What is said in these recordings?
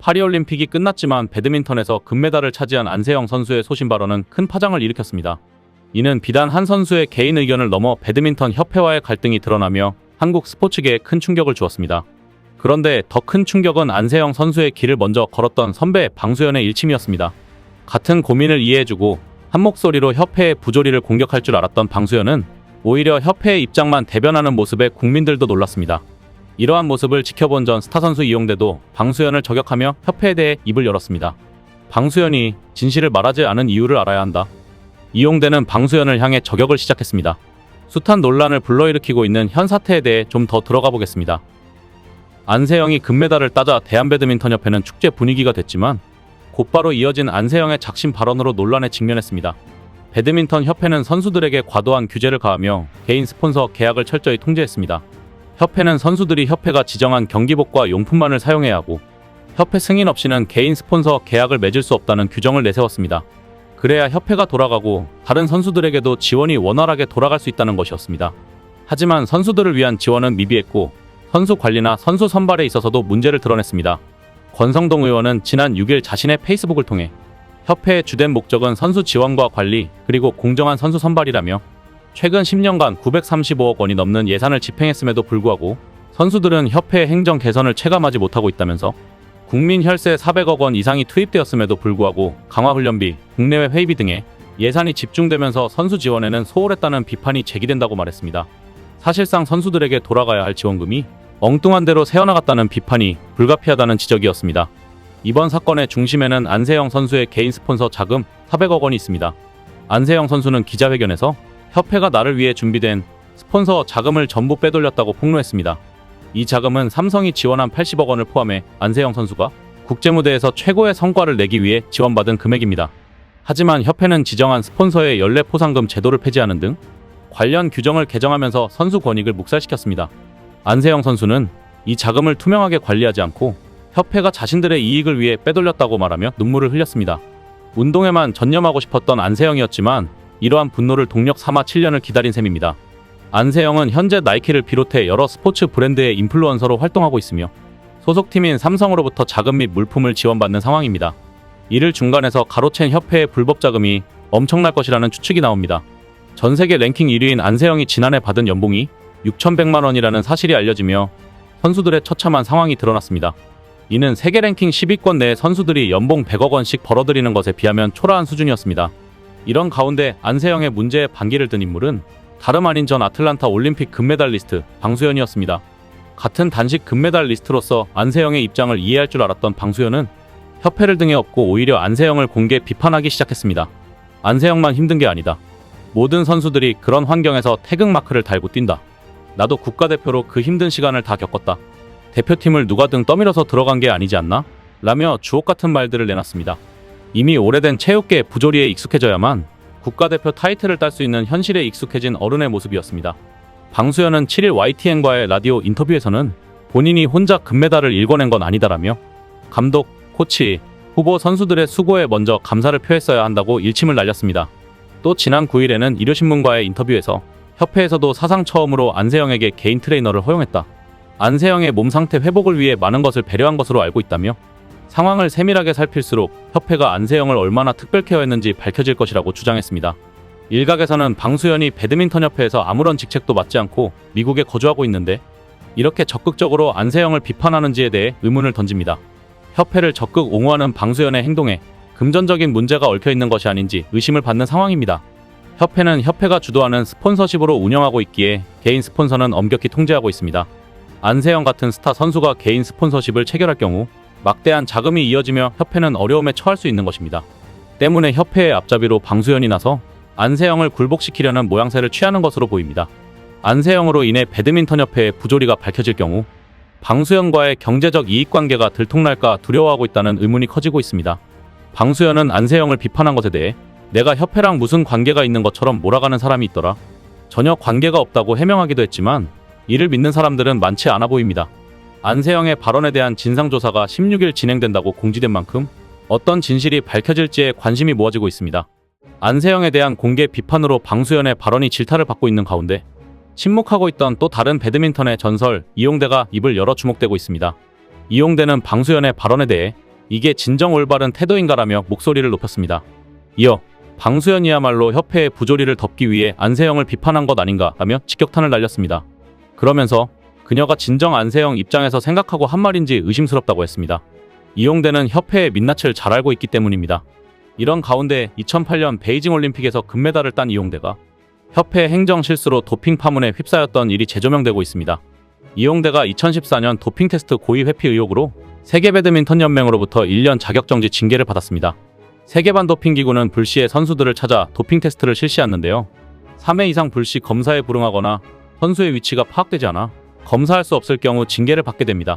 파리올림픽이 끝났지만 배드민턴에서 금메달을 차지한 안세영 선수의 소신 발언은 큰 파장을 일으켰습니다. 이는 비단 한 선수의 개인 의견을 넘어 배드민턴 협회와의 갈등이 드러나며 한국 스포츠계에 큰 충격을 주었습니다. 그런데 더 큰 충격은 안세영 선수의 길을 먼저 걸었던 선배 방수연의 일침이었습니다. 같은 고민을 이해해주고 한 목소리로 협회의 부조리를 공격할 줄 알았던 방수연은 오히려 협회의 입장만 대변하는 모습에 국민들도 놀랐습니다. 이러한 모습을 지켜본 전 스타 선수 이용대도 방수연을 저격하며 협회에 대해 입을 열었습니다. 방수연이 진실을 말하지 않은 이유를 알아야 한다. 이용대는 방수연을 향해 저격을 시작했습니다. 숱한 논란을 불러일으키고 있는 현 사태에 대해 좀 더 들어가 보겠습니다. 안세영이 금메달을 따자 대한배드민턴협회는 축제 분위기가 됐지만 곧바로 이어진 안세영의 작심 발언으로 논란에 직면했습니다. 배드민턴 협회는 선수들에게 과도한 규제를 가하며 개인 스폰서 계약을 철저히 통제했습니다. 협회는 선수들이 협회가 지정한 경기복과 용품만을 사용해야 하고 협회 승인 없이는 개인 스폰서 계약을 맺을 수 없다는 규정을 내세웠습니다. 그래야 협회가 돌아가고 다른 선수들에게도 지원이 원활하게 돌아갈 수 있다는 것이었습니다. 하지만 선수들을 위한 지원은 미비했고 선수 관리나 선수 선발에 있어서도 문제를 드러냈습니다. 권성동 의원은 지난 6일 자신의 페이스북을 통해 협회의 주된 목적은 선수 지원과 관리 그리고 공정한 선수 선발이라며 최근 10년간 935억 원이 넘는 예산을 집행했음에도 불구하고 선수들은 협회의 행정 개선을 체감하지 못하고 있다면서 국민 혈세 400억 원 이상이 투입되었음에도 불구하고 강화 훈련비, 국내외 회의비 등에 예산이 집중되면서 선수 지원에는 소홀했다는 비판이 제기된다고 말했습니다. 사실상 선수들에게 돌아가야 할 지원금이 엉뚱한 대로 새어나갔다는 비판이 불가피하다는 지적이었습니다. 이번 사건의 중심에는 안세영 선수의 개인 스폰서 자금 400억 원이 있습니다. 안세영 선수는 기자회견에서 협회가 나를 위해 준비된 스폰서 자금을 전부 빼돌렸다고 폭로했습니다. 이 자금은 삼성이 지원한 80억 원을 포함해 안세영 선수가 국제무대에서 최고의 성과를 내기 위해 지원받은 금액입니다. 하지만 협회는 지정한 스폰서의 연례 포상금 제도를 폐지하는 등 관련 규정을 개정하면서 선수 권익을 묵살시켰습니다. 안세영 선수는 이 자금을 투명하게 관리하지 않고 협회가 자신들의 이익을 위해 빼돌렸다고 말하며 눈물을 흘렸습니다. 운동에만 전념하고 싶었던 안세영이었지만 이러한 분노를 동력 삼아 7년을 기다린 셈입니다. 안세영은 현재 나이키를 비롯해 여러 스포츠 브랜드의 인플루언서로 활동하고 있으며 소속팀인 삼성으로부터 자금 및 물품을 지원받는 상황입니다. 이를 중간에서 가로챈 협회의 불법 자금이 엄청날 것이라는 추측이 나옵니다. 전 세계 랭킹 1위인 안세영이 지난해 받은 연봉이 6,100만 원이라는 사실이 알려지며 선수들의 처참한 상황이 드러났습니다. 이는 세계 랭킹 10위권 내 선수들이 연봉 100억 원씩 벌어들이는 것에 비하면 초라한 수준이었습니다. 이런 가운데 안세영의 문제에 반기를 든 인물은 다름 아닌 전 아틀란타 올림픽 금메달리스트 방수현이었습니다. 같은 단식 금메달리스트로서 안세영의 입장을 이해할 줄 알았던 방수현은 협회를 등에 업고 오히려 안세영을 공개 비판하기 시작했습니다. 안세영만 힘든 게 아니다. 모든 선수들이 그런 환경에서 태극마크를 달고 뛴다. 나도 국가대표로 그 힘든 시간을 다 겪었다. 대표팀을 누가 등 떠밀어서 들어간 게 아니지 않나? 라며 주옥 같은 말들을 내놨습니다. 이미 오래된 체육계 부조리에 익숙해져야만 국가대표 타이틀을 딸 수 있는 현실에 익숙해진 어른의 모습이었습니다. 방수현은 7일 YTN과의 라디오 인터뷰에서는 본인이 혼자 금메달을 일궈낸 건 아니다라며 감독, 코치, 후보 선수들의 수고에 먼저 감사를 표했어야 한다고 일침을 날렸습니다. 또 지난 9일에는 일요신문과의 인터뷰에서 협회에서도 사상 처음으로 안세영에게 개인 트레이너를 허용했다. 안세영의 몸 상태 회복을 위해 많은 것을 배려한 것으로 알고 있다며 상황을 세밀하게 살필수록 협회가 안세영을 얼마나 특별 케어했는지 밝혀질 것이라고 주장했습니다. 일각에서는 방수현이 배드민턴 협회에서 아무런 직책도 맡지 않고 미국에 거주하고 있는데 이렇게 적극적으로 안세영을 비판하는지에 대해 의문을 던집니다. 협회를 적극 옹호하는 방수현의 행동에 금전적인 문제가 얽혀 있는 것이 아닌지 의심을 받는 상황입니다. 협회는 협회가 주도하는 스폰서십으로 운영하고 있기에 개인 스폰서는 엄격히 통제하고 있습니다. 안세영 같은 스타 선수가 개인 스폰서십을 체결할 경우 막대한 자금이 이어지며 협회는 어려움에 처할 수 있는 것입니다. 때문에 협회의 앞잡이로 방수현이 나서 안세영을 굴복시키려는 모양새를 취하는 것으로 보입니다. 안세영으로 인해 배드민턴 협회의 부조리가 밝혀질 경우 방수현과의 경제적 이익관계가 들통날까 두려워하고 있다는 의문이 커지고 있습니다. 방수현은 안세영을 비판한 것에 대해 내가 협회랑 무슨 관계가 있는 것처럼 몰아가는 사람이 있더라. 전혀 관계가 없다고 해명하기도 했지만 이를 믿는 사람들은 많지 않아 보입니다. 안세영의 발언에 대한 진상조사가 16일 진행된다고 공지된 만큼 어떤 진실이 밝혀질지에 관심이 모아지고 있습니다. 안세영에 대한 공개 비판으로 방수연의 발언이 질타를 받고 있는 가운데 침묵하고 있던 또 다른 배드민턴의 전설 이용대가 입을 열어 주목되고 있습니다. 이용대는 방수연의 발언에 대해 이게 진정 올바른 태도인가라며 목소리를 높였습니다. 이어 방수연이야말로 협회의 부조리를 덮기 위해 안세영을 비판한 것 아닌가라며 직격탄을 날렸습니다. 그러면서 그녀가 진정 안세영 입장에서 생각하고 한 말인지 의심스럽다고 했습니다. 이용대는 협회의 민낯을 잘 알고 있기 때문입니다. 이런 가운데 2008년 베이징 올림픽에서 금메달을 딴 이용대가 협회 행정 실수로 도핑 파문에 휩싸였던 일이 재조명되고 있습니다. 이용대가 2014년 도핑 테스트 고의 회피 의혹으로 세계 배드민턴 연맹으로부터 1년 자격 정지 징계를 받았습니다. 세계반 도핑 기구는 불시에 선수들을 찾아 도핑 테스트를 실시하는데요. 3회 이상 불시 검사에 불응하거나 선수의 위치가 파악되지 않아 검사할 수 없을 경우 징계를 받게 됩니다.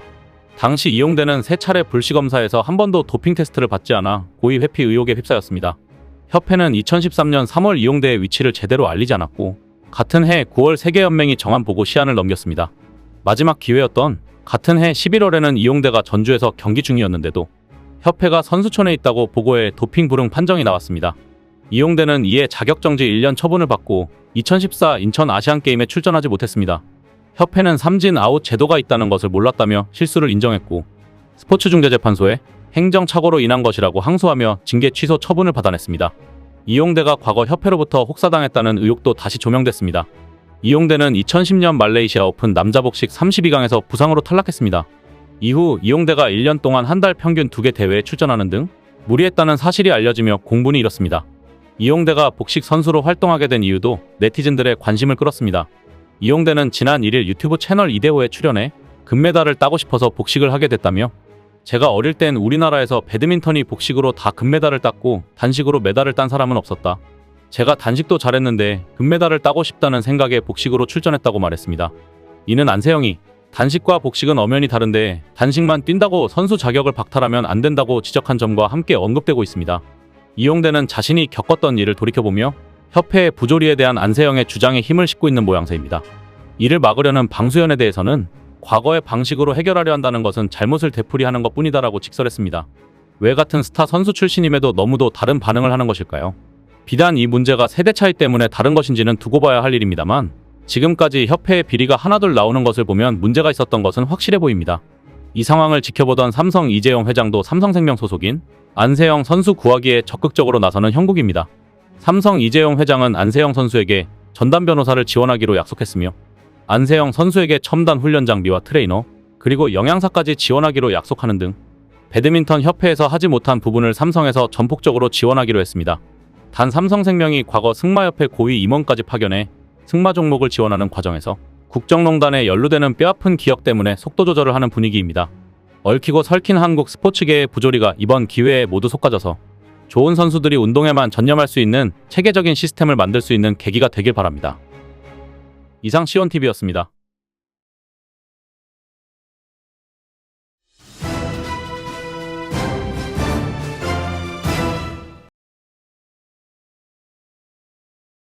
당시 이용대는 세 차례 불시 검사에서 한 번도 도핑 테스트를 받지 않아 고의 회피 의혹에 휩싸였습니다. 협회는 2013년 3월 이용대의 위치를 제대로 알리지 않았고 같은 해 9월 세계연맹이 정한 보고 시한을 넘겼습니다. 마지막 기회였던 같은 해 11월에는 이용대가 전주에서 경기 중이었는데도 협회가 선수촌에 있다고 보고해 도핑 불응 판정이 나왔습니다. 이용대는 이에 자격정지 1년 처분을 받고 2014 인천 아시안게임에 출전하지 못했습니다. 협회는 삼진 아웃 제도가 있다는 것을 몰랐다며 실수를 인정했고 스포츠중재재판소에 행정착오로 인한 것이라고 항소하며 징계 취소 처분을 받아냈습니다. 이용대가 과거 협회로부터 혹사당했다는 의혹도 다시 조명됐습니다. 이용대는 2010년 말레이시아 오픈 남자 복식 32강에서 부상으로 탈락했습니다. 이후 이용대가 1년 동안 한 달 평균 2개 대회에 출전하는 등 무리했다는 사실이 알려지며 공분이 일었습니다. 이용대가 복식 선수로 활동하게 된 이유도 네티즌들의 관심을 끌었습니다. 이용대는 지난 1일 유튜브 채널 이데오에 출연해 금메달을 따고 싶어서 복식을 하게 됐다며 제가 어릴 땐 우리나라에서 배드민턴이 복식으로 다 금메달을 땄고 단식으로 메달을 딴 사람은 없었다. 제가 단식도 잘했는데 금메달을 따고 싶다는 생각에 복식으로 출전했다고 말했습니다. 이는 안세영이 단식과 복식은 엄연히 다른데 단식만 뛴다고 선수 자격을 박탈하면 안 된다고 지적한 점과 함께 언급되고 있습니다. 이용대는 자신이 겪었던 일을 돌이켜보며 협회의 부조리에 대한 안세영의 주장에 힘을 싣고 있는 모양새입니다. 이를 막으려는 방수연에 대해서는 과거의 방식으로 해결하려 한다는 것은 잘못을 되풀이하는 것 뿐이다라고 직설했습니다. 왜 같은 스타 선수 출신임에도 너무도 다른 반응을 하는 것일까요? 비단 이 문제가 세대 차이 때문에 다른 것인지는 두고 봐야 할 일입니다만 지금까지 협회의 비리가 하나둘 나오는 것을 보면 문제가 있었던 것은 확실해 보입니다. 이 상황을 지켜보던 삼성 이재용 회장도 삼성생명 소속인 안세영 선수 구하기에 적극적으로 나서는 형국입니다. 삼성 이재용 회장은 안세영 선수에게 전담 변호사를 지원하기로 약속했으며 안세영 선수에게 첨단 훈련 장비와 트레이너 그리고 영양사까지 지원하기로 약속하는 등 배드민턴 협회에서 하지 못한 부분을 삼성에서 전폭적으로 지원하기로 했습니다. 단 삼성생명이 과거 승마협회 고위 임원까지 파견해 승마 종목을 지원하는 과정에서 국정농단에 연루되는 뼈아픈 기억 때문에 속도 조절을 하는 분위기입니다. 얽히고 설킨 한국 스포츠계의 부조리가 이번 기회에 모두 쏟아져서 좋은 선수들이 운동에만 전념할 수 있는 체계적인 시스템을 만들 수 있는 계기가 되길 바랍니다. 이상 시온TV였습니다.